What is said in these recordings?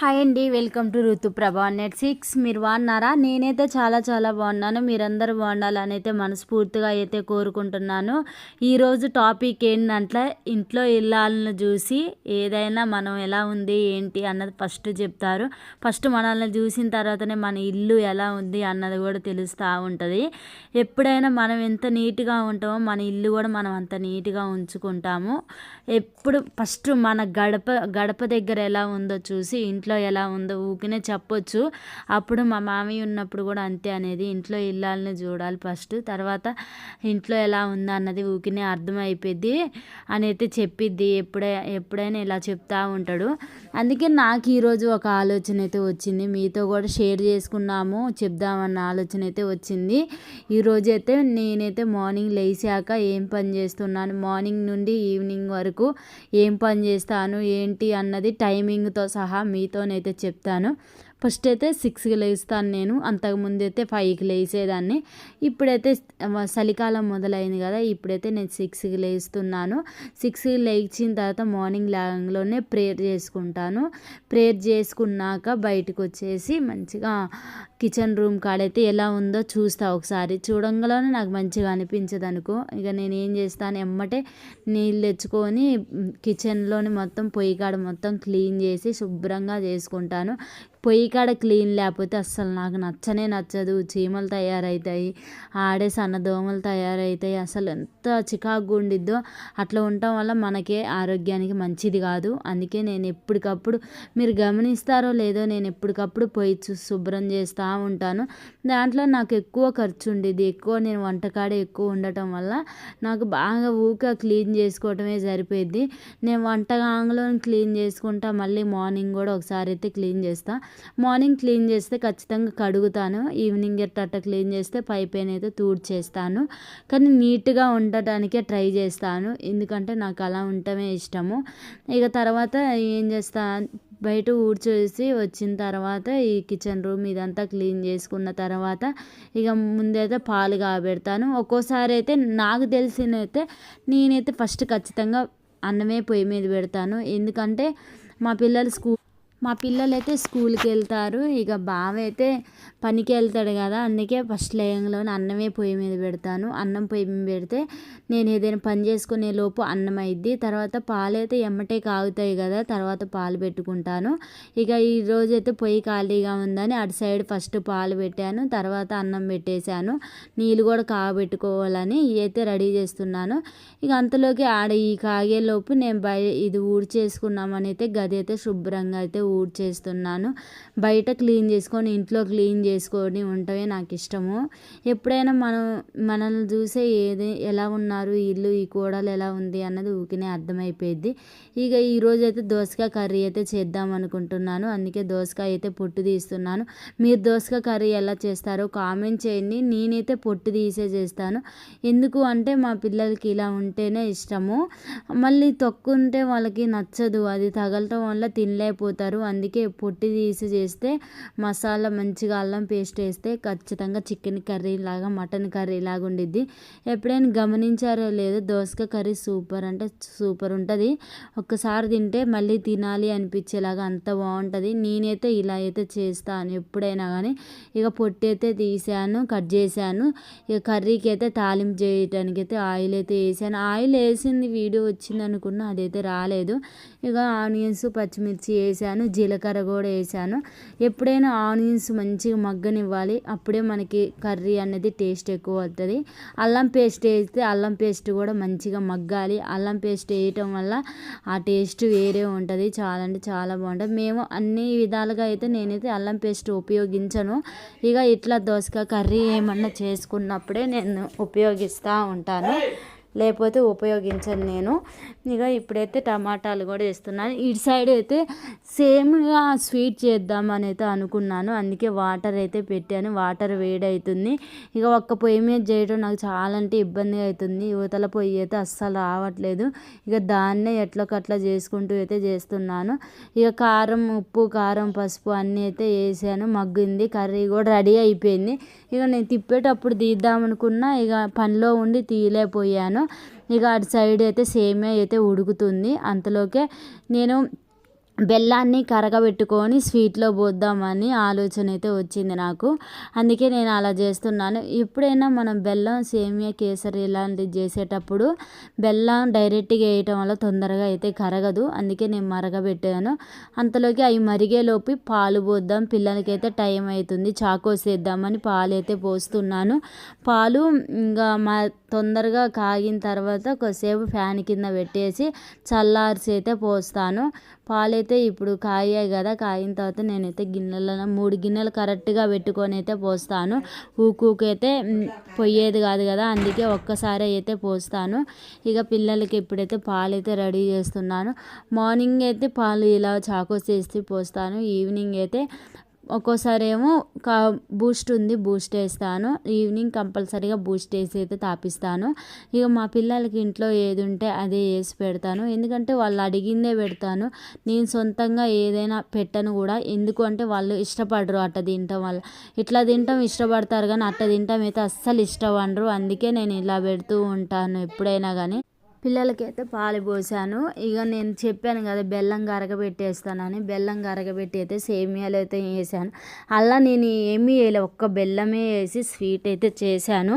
Hi అండి welcome to Ruthuprabha net six. మీరు బాగున్నారా? నేనైతే చాలా చాలా బాగున్నాను. మీరందరూ బాగుండాలని అయితే మనస్ఫూర్తిగా అయితే కోరుకుంటున్నాను. ఈరోజు టాపిక్ ఏంటంటే ఇంట్లో ఇల్లాలను చూసి ఏదైనా మనం ఎలా ఉంది ఏంటి అన్నది ఫస్ట్ చెప్తారు. ఫస్ట్ మనల్ని చూసిన తర్వాతనే మన ఇల్లు ఎలా ఉంది అన్నది కూడా తెలుస్తూ ఉంటుంది. ఎప్పుడైనా మనం ఎంత నీట్గా ఉంటామో మన ఇల్లు కూడా మనం అంత నీట్గా ఉంచుకుంటాము. ఎప్పుడు ఫస్ట్ మన గడప గడప దగ్గర ఎలా ఉందో చూసి ఇంట్లో ఎలా ఉందో ఊకినే చెప్పొచ్చు. అప్పుడు మా మామయ్య ఉన్నప్పుడు కూడా అంతే అనేది. ఇంట్లో ఇల్లాలని చూడాలి ఫస్ట్. తర్వాత ఇంట్లో ఎలా ఉందా అన్నది ఊకినే అర్థమైపోయింది అని అయితే చెప్పిద్ది. ఎప్పుడై ఎప్పుడైనా ఇలా చెప్తా ఉంటాడు. అందుకే నాకు ఈరోజు ఒక ఆలోచన అయితే వచ్చింది. మీతో కూడా షేర్ చేసుకున్నాము చెప్దామన్న ఆలోచన అయితే వచ్చింది. ఈరోజు అయితే నేనైతే మార్నింగ్ లేచాక ఏం పని చేస్తున్నాను? మార్నింగ్ నుండి ఈవినింగ్ వరకు ఏం పని చేస్తాను? ఏంటి అన్నది టైమింగ్తో సహా మీతో మీతోనైతే చెప్తాను. ఫస్ట్ అయితే సిక్స్కి లేస్తాను నేను. అంతకుముందు అయితే ఫైవ్కి లేచేదాన్ని. ఇప్పుడైతే చలికాలం మొదలైంది కదా ఇప్పుడైతే నేను సిక్స్కి లేస్తున్నాను. సిక్స్కి లేచిన తర్వాత మార్నింగ్ లాగంలోనే ప్రేయర్ చేసుకుంటాను. ప్రేయర్ చేసుకున్నాక బయటకు వచ్చేసి మంచిగా కిచెన్ రూమ్ కాడైతే ఎలా ఉందో చూస్తా ఒకసారి. చూడంగానే నాకు మంచిగా అనిపించదు అనుకో. ఇక నేను ఏం చేస్తాను ఎమ్మటే నీళ్ళు తెచ్చుకొని కిచెన్లోని మొత్తం పొయ్యి కాడ మొత్తం క్లీన్ చేసి శుభ్రంగా చేసుకుంటాను. పొయ్యి కాడ క్లీన్ లేకపోతే అస్సలు నాకు నచ్చనే నచ్చదు. చీమలు తయారవుతాయి ఆడే సన్న దోమలు తయారవుతాయి అసలు ఎంత చికాకు ఉండిద్దో అట్లా ఉండటం వల్ల మనకే ఆరోగ్యానికి మంచిది కాదు. అందుకే నేను ఎప్పటికప్పుడు మీరు గమనిస్తారో లేదో నేను ఎప్పటికప్పుడు పొయ్యి శుభ్రం చేస్తాను ఉంటాను దాంట్లో నాకు ఎక్కువ ఖర్చు ఉండేది. ఎక్కువ నేను వంటకాడే ఎక్కువ ఉండటం వల్ల నాకు బాగా ఊక క్లీన్ చేసుకోవటమే సరిపోయింది. నేను వంటగాంగలో క్లీన్ చేసుకుంటా. మళ్ళీ మార్నింగ్ కూడా ఒకసారి అయితే క్లీన్ చేస్తాను మార్నింగ్ క్లీన్ చేస్తే ఖచ్చితంగా కడుగుతాను. ఈవినింగ్ ఎట్టట్ట క్లీన్ చేస్తే పై పైన అయితే తూడ్చేస్తాను. కానీ నీట్గా ఉండటానికే ట్రై చేస్తాను. ఎందుకంటే నాకు అలా ఉండటమే ఇష్టము. ఇక తర్వాత ఏం చేస్తా బయట ఊడ్చేసి వచ్చిన తర్వాత ఈ కిచెన్ రూమ్ ఇదంతా క్లీన్ చేసుకున్న తర్వాత ఇక ముందైతే పాలు కాబెడతాను. ఒక్కోసారి అయితే నాకు తెలిసినైతే నేనైతే ఫస్ట్ ఖచ్చితంగా అన్నమే పొయ్యి మీద పెడతాను. ఎందుకంటే మా పిల్లలు స్కూల్ మా పిల్లలు అయితే స్కూల్కి వెళ్తారు ఇక బావ అయితే పనికి వెళ్తాడు కదా అందుకే ఫస్ట్ లేయంలోనే అన్నమే పొయ్యి మీద పెడతాను. అన్నం పొయ్యి మీద పెడితే నేను ఏదైనా పని చేసుకునే లోపు అన్నం అయిద్ది. తర్వాత పాలు అయితే ఎమ్మటే కాగుతాయి కదా తర్వాత పాలు పెట్టుకుంటాను. ఇక ఈ రోజు అయితే పొయ్యి ఖాళీగా ఉందని అటు సైడ్ ఫస్ట్ పాలు పెట్టాను తర్వాత అన్నం పెట్టేశాను. నీళ్ళు కూడా కాగబెట్టుకోవాలని అయితే రెడీ చేస్తున్నాను. ఇక అంతలోకి ఆడ ఈ కాగేలోపు నేను బయ ఇది ఊడ్చేసుకున్నామని అయితే గది అయితే శుభ్రంగా అయితే ఊడ్చేస్తున్నాను బయట క్లీన్ చేసుకొని ఇంట్లో క్లీన్ చేసుకొని ఉండటమే నాకు ఇష్టము. ఎప్పుడైనా మనం మనల్ని చూసే ఏది ఎలా ఉన్నారు ఇల్లు ఈ కూడలు ఎలా ఉంది అన్నది ఊకినే అర్థమైపోయింది ఇక ఈరోజు అయితే దోసకాయ కర్రీ అయితే చేద్దాం అనుకుంటున్నాను. అందుకే దోసకాయ అయితే పొట్టు తీస్తున్నాను. మీరు దోసకాయ కర్రీ ఎలా చేస్తారో కామెంట్ చేయండి. నేనైతే పొట్టు తీసే చేస్తాను. ఎందుకు అంటే మా పిల్లలకి ఇలా ఉంటేనే ఇష్టము. మళ్ళీ తొక్కుంటే వాళ్ళకి నచ్చదు. అది తగలటం వల్ల తినలేకపోతారు. అందుకే పొట్టి తీసి చేస్తే మసాలా మంచిగా అల్లం పేస్ట్ వేస్తే ఖచ్చితంగా చికెన్ కర్రీ లాగా మటన్ కర్రీ లాగా ఉండిద్ది. ఎప్పుడైనా గమనించారో లేదో దోసకాయ కర్రీ సూపర్ అంటే సూపర్ ఉంటుంది. ఒక్కసారి తింటే మళ్ళీ తినాలి అనిపించేలాగా అంత బాగుంటుంది. నేనైతే ఇలా అయితే చేస్తాను ఎప్పుడైనా కానీ ఇక పొట్టి అయితే తీసాను కట్ చేశాను. ఇక కర్రీకి అయితే తాలింపు చేయడానికి అయితే ఆయిల్ అయితే వేసాను. ఆయిల్ వేసింది వీడియో వచ్చింది అనుకున్నా అదైతే రాలేదు. ఇక ఆనియన్స్ పచ్చిమిర్చి వేసాను. జీలకర్ర కూడా వేసాను. ఎప్పుడైనా ఆనియన్స్ మంచిగా మగ్గనివ్వాలి. అప్పుడే మనకి కర్రీ అనేది టేస్ట్ ఎక్కువ అవుతుంది. అల్లం పేస్ట్ వేస్తే అల్లం పేస్ట్ కూడా మంచిగా మగ్గాలి. అల్లం పేస్ట్ వేయటం వల్ల ఆ టేస్ట్ వేరే ఉంటుంది. చాలా అంటే చాలా బాగుంటుంది. మేము అన్ని విధాలుగా అయితే నేనైతే అల్లం పేస్ట్ ఉపయోగించను. ఇక ఇట్లా దోసకాయ కర్రీ ఏమన్నా చేసుకున్నప్పుడే నేను ఉపయోగిస్తూ ఉంటాను. లేకపోతే ఉపయోగించను నేను. ఇక ఇప్పుడైతే టమాటాలు కూడా వేస్తున్నాను. ఇటు సైడ్ అయితే సేమ్గా స్వీట్ చేద్దామని అయితే అనుకున్నాను. అందుకే వాటర్ అయితే పెట్టాను. వాటర్ వేడి అవుతుంది ఇక ఒక్క పొయ్యి మీద చేయడం నాకు చాలా అంటే ఇబ్బందిగా అవుతుంది యువతల పొయ్యి అయితే అస్సలు రావట్లేదు. ఇక దాన్నే ఎట్లకట్లా చేసుకుంటూ అయితే చేస్తున్నాను. ఇక కారం ఉప్పు కారం పసుపు అన్నీ అయితే వేసాను. మగ్గింది. కర్రీ కూడా రెడీ అయిపోయింది. ఇక నేను తిప్పేటప్పుడు తీద్దామనుకున్నా ఇక పనిలో ఉండి తీయలేకపోయాను. ఇక అటు సైడ్ అయితే సేమియా అయితే ఉడుకుతుంది. అంతలోకే నేను బెల్లాన్ని కరగబెట్టుకొని స్వీట్లో పోద్దామని ఆలోచన అయితే వచ్చింది నాకు. అందుకే నేను అలా చేస్తున్నాను. ఎప్పుడైనా మనం బెల్లం సేమియా కేసరి ఇలాంటివి చేసేటప్పుడు బెల్లం డైరెక్ట్గా వేయటం వల్ల తొందరగా అయితే కరగదు. అందుకే నేను మరగబెట్టాను. అంతలోకి అవి మరిగేలోపు పాలు పోద్దాం. పిల్లలకైతే టైం అవుతుంది. చాకోస్ వేద్దామని పాలు అయితే పోస్తున్నాను. పాలు ఇంకా మా తొందరగా కాగిన తర్వాత కొద్దిసేపు ఫ్యాన్ కింద పెట్టేసి చల్లార్చి అయితే పోస్తాను. పాలైతే ఇప్పుడు కాయాయి కదా కాయిన తర్వాత నేనైతే గిన్నెలలో మూడు గిన్నెలు కరెక్ట్గా పెట్టుకొని అయితే పోస్తాను. ఊకూకైతే పొయ్యేది కాదు కదా అందుకే ఒక్కసారి అయితే పోస్తాను. ఇక పిల్లలకి ఇప్పుడైతే పాలు అయితే రెడీ చేస్తున్నాను. మార్నింగ్ అయితే పాలు ఇలా చాకోస్ చేసి పోస్తాను. ఈవినింగ్ అయితే ఒక్కోసారి ఏమో కా బూస్ట్ ఉంది బూస్ట్ వేస్తాను. ఈవినింగ్ కంపల్సరీగా బూస్ట్ వేసి అయితే తాపిస్తాను. ఇక మా పిల్లలకి ఇంట్లో ఏది ఉంటే అదే వేసి పెడతాను. ఎందుకంటే వాళ్ళు అడిగిందే పెడతాను. నేను సొంతంగా ఏదైనా పెట్టను కూడా. ఎందుకు అంటే వాళ్ళు ఇష్టపడరు అట్ట తినటం వల్ల. ఇట్లా తినటం ఇష్టపడతారు కానీ అట్ట తినటం అయితే అస్సలు ఇష్టపడరు. అందుకే నేను ఇలా పెడుతూ ఉంటాను ఎప్పుడైనా కానీ. పిల్లలకైతే పాలు పోసాను. ఇక నేను చెప్పాను కదా బెల్లం కరగబెట్టేస్తానని బెల్లం కరగబెట్టి అయితే సేమియాలు అయితే వేసాను. అలా నేను ఏమీ వేయలే ఒక్క బెల్లమే వేసి స్వీట్ అయితే చేశాను.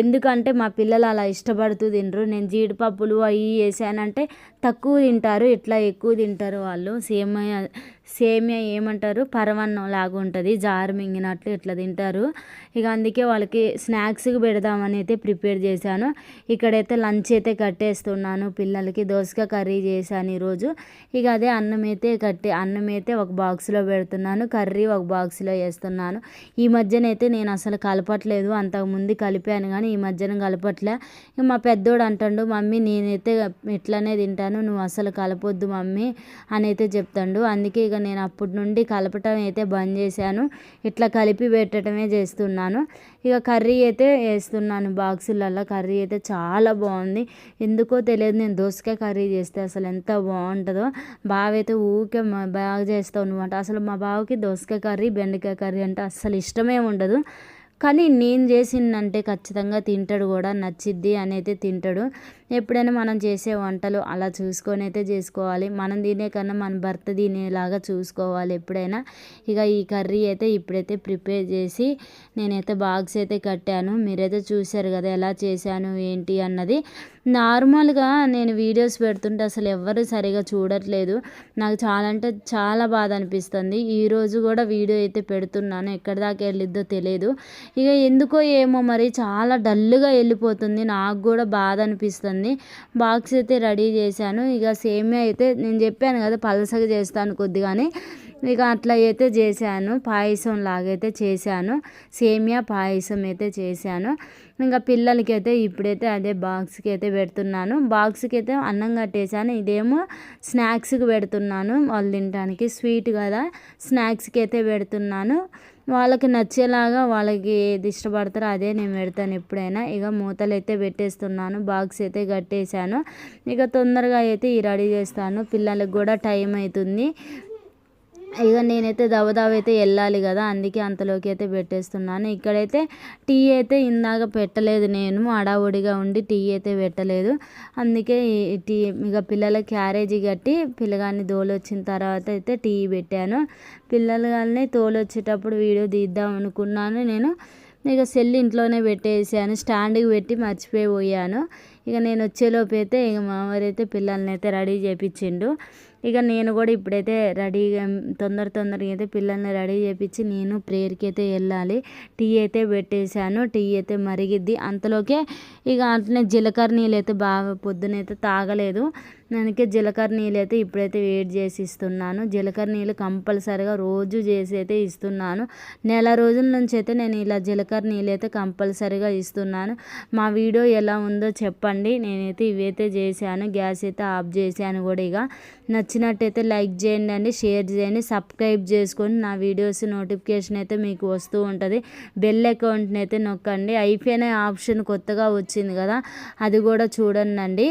ఎందుకంటే మా పిల్లలు అలా ఇష్టపడుతూ తినరు. నేను జీడిపప్పులు అవి వేసానంటే తక్కువ తింటారు ఇట్లా ఎక్కువ తింటారు వాళ్ళు. సేమియా సేమియా ఏమంటారు? పరవన్నం లాగా ఉంటుంది. జారు మింగినట్లు ఇట్లా తింటారు. ఇక అందుకే వాళ్ళకి స్నాక్స్కి పెడదామని అయితే ప్రిపేర్ చేశాను. ఇక్కడైతే లంచ్ అయితే కట్టేస్తున్నాను. పిల్లలకి దోసకాయ కర్రీ చేశాను ఈరోజు. ఇక అదే అన్నం అయితే కట్టి అన్నం అయితే ఒక బాక్స్లో పెడుతున్నాను. కర్రీ ఒక బాక్స్లో వేస్తున్నాను. ఈ మధ్యనైతే నేను అసలు కలపట్లేదు. అంతకుముందు కలిపాను కానీ ఈ మధ్యన కలపట్లే. ఇక మా పెద్దోడు అంటాడు మమ్మీ నేనైతే ఇట్లానే తింటాను. నువ్వు అసలు కలపొద్దు మమ్మీ అని అయితే చెప్తాడు. అందుకే ఇక నేను అప్పటి నుండి కలపటం అయితే బంద్ చేశాను. ఇట్లా కలిపి పెట్టడమే చేస్తున్నాను. ఇక కర్రీ అయితే వేస్తున్నాను బాక్సులలో కర్రీ అయితే చాలా బాగుంది. ఎందుకో తెలియదు నేను దోసకాయ కర్రీ చేస్తే అసలు ఎంత బాగుంటుందో. బావ అయితే ఊకే బాగా చేస్తావు అనమాట అసలు మా బావకి దోసకాయ కర్రీ బెండకాయ కర్రీ అంటే అస్సలు ఇష్టమే ఉండదు. కానీ నేను చేసిందంటే ఖచ్చితంగా తింటాడు కూడా నచ్చిద్ది అని అయితే తింటాడు. ఎప్పుడైనా మనం చేసే వంటలు అలా చూసుకొని అయితే చేసుకోవాలి. మనం తినే కన్నా మన భర్త తినేలాగా చూసుకోవాలి ఎప్పుడైనా. ఇక ఈ కర్రీ అయితే ఇప్పుడైతే ప్రిపేర్ చేసి నేనైతే బాక్స్ అయితే కట్టాను. మీరైతే చూశారు కదా ఎలా చేశాను ఏంటి అన్నది. నార్మల్గా నేను వీడియోస్ పెడుతుంటే అసలు ఎవరు సరిగా చూడట్లేదు. నాకు చాలా అంటే చాలా బాధ అనిపిస్తుంది. ఈరోజు కూడా వీడియో అయితే పెడుతున్నాను. ఎక్కడి దాకా వెళ్ళిద్దో తెలియదు ఇక ఎందుకో ఏమో మరి చాలా డల్గా వెళ్ళిపోతుంది. నాకు కూడా బాధ అనిపిస్తుంది. బాక్స్ అయితే రెడీ చేశాను. ఇక సేమియా అయితే నేను చెప్పాను కదా పలసగా చేస్తాను కొద్దిగానే. ఇక అట్లా అయితే చేశాను. పాయసం లాగైతే చేశాను. సేమియా పాయసం అయితే చేశాను. ఇంకా పిల్లలకి అయితే ఇప్పుడైతే అదే బాక్స్కి అయితే పెడుతున్నాను. బాక్స్కి అయితే అన్నం కట్టేసాను ఇదేమో స్నాక్స్కి పెడుతున్నాను. వాళ్ళు తినడానికి స్వీట్ కదా స్నాక్స్కి అయితే పెడుతున్నాను. వాళ్ళకి నచ్చేలాగా వాళ్ళకి ఏది ఇష్టపడతారో అదే నేను పెడతాను ఎప్పుడైనా. ఇక మూతలు అయితే పెట్టేస్తున్నాను. బాక్స్ అయితే కట్టేశాను. ఇక తొందరగా అయితే ఈ రెడీ చేస్తాను. పిల్లలకు కూడా టైం అవుతుంది. ఇక నేనైతే దవదావ అయితే వెళ్ళాలి కదా అందుకే అంతలోకి అయితే పెట్టేస్తున్నాను. ఇక్కడైతే టీ అయితే ఇందాక పెట్టలేదు నేను అడావుడిగా ఉండి టీ అయితే పెట్టలేదు. అందుకే టీ ఇక పిల్లల క్యారేజీ కట్టి పిల్లగాన్ని దోలు వచ్చిన తర్వాత అయితే టీ పెట్టాను. పిల్లలు తోలొచ్చేటప్పుడు తోలు వచ్చేటప్పుడు వీడియో తీద్దాం అనుకున్నాను నేను. ఇక సెల్ ఇంట్లోనే పెట్టేసాను స్టాండ్కి పెట్టి మర్చిపోయి పోయాను ఇక నేను వచ్చేలోపు అయితే ఇక మామూలు పిల్లల్ని అయితే రెడీ చేయించిండు ఇక నేను కూడా ఇప్పుడైతే రెడీగా తొందర తొందరగా అయితే పిల్లల్ని రెడీ చేయించి నేను ప్రేయర్కి అయితే వెళ్ళాలి. టీ అయితే పెట్టేశాను టీ అయితే మరిగిద్ది. అంతలోకే ఇక అట్లనే జీలకర్ర నీళ్ళు అయితే బాగా పొద్దునైతే తాగలేదు. అందుకే జీలకర్ర నీళ్ళు అయితే ఇప్పుడైతే వేడి చేసి ఇస్తున్నాను. జీలకర్ర నీళ్ళు కంపల్సరిగా రోజు చేసి అయితే ఇస్తున్నాను. నెల రోజుల నుంచి అయితే నేను ఇలా జీలకర్ర నీళ్ళు అయితే కంపల్సరిగా ఇస్తున్నాను. మా వీడియో ఎలా ఉందో చెప్పండి. నేనైతే ఇవైతే చేశాను గ్యాస్ అయితే ఆఫ్ చేశాను కూడా ఇక. నచ్చినట్టయితే లైక్ చేయండి అండి షేర్ చేయండి సబ్స్క్రైబ్ చేసుకొని నా వీడియోస్ నోటిఫికేషన్ అయితే మీకు వస్తూ ఉంటుంది. బెల్ అకౌంట్ని అయితే నొక్కండి. అయిపోయిన ఆప్షన్ కొత్తగా వచ్చింది కదా అది కూడా చూడండి